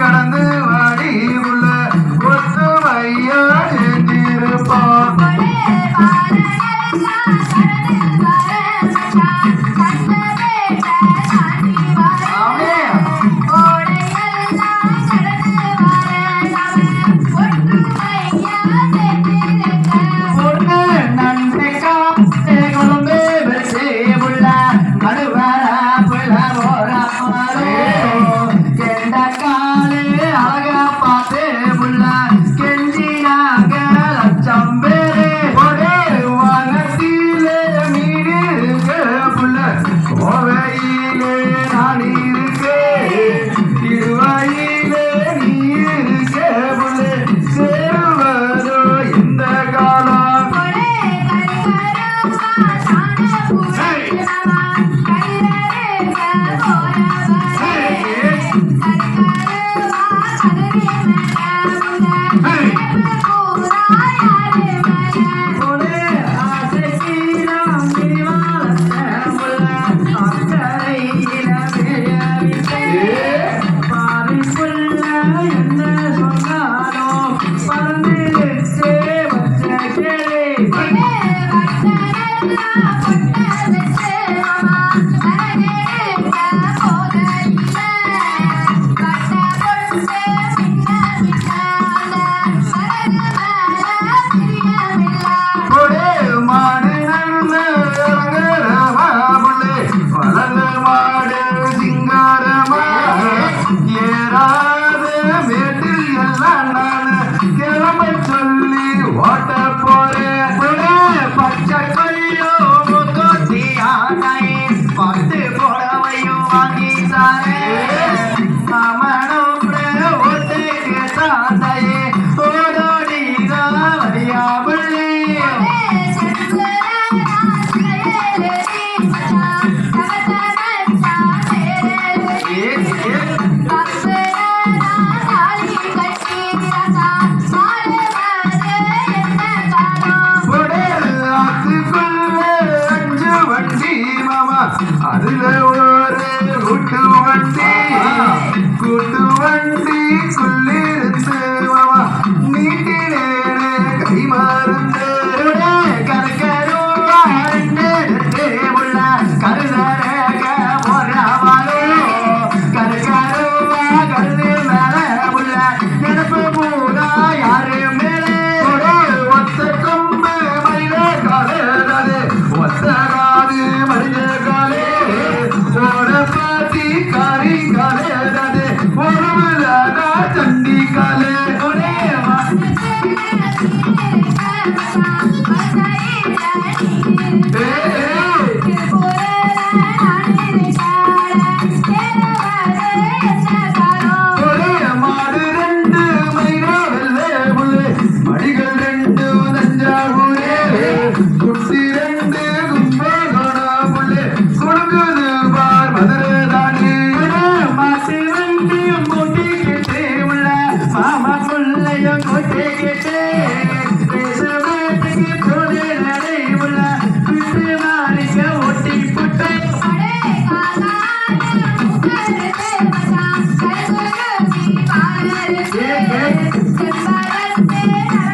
கடந்து வாடி உள்ள ஒத்துமையா நின்றிருப்பான் Amen. Música കൂട്ടുവണ്ടി കൂട്ടുവണ്ടി കൊല്ലിരുത്ത് goodbye, let's say.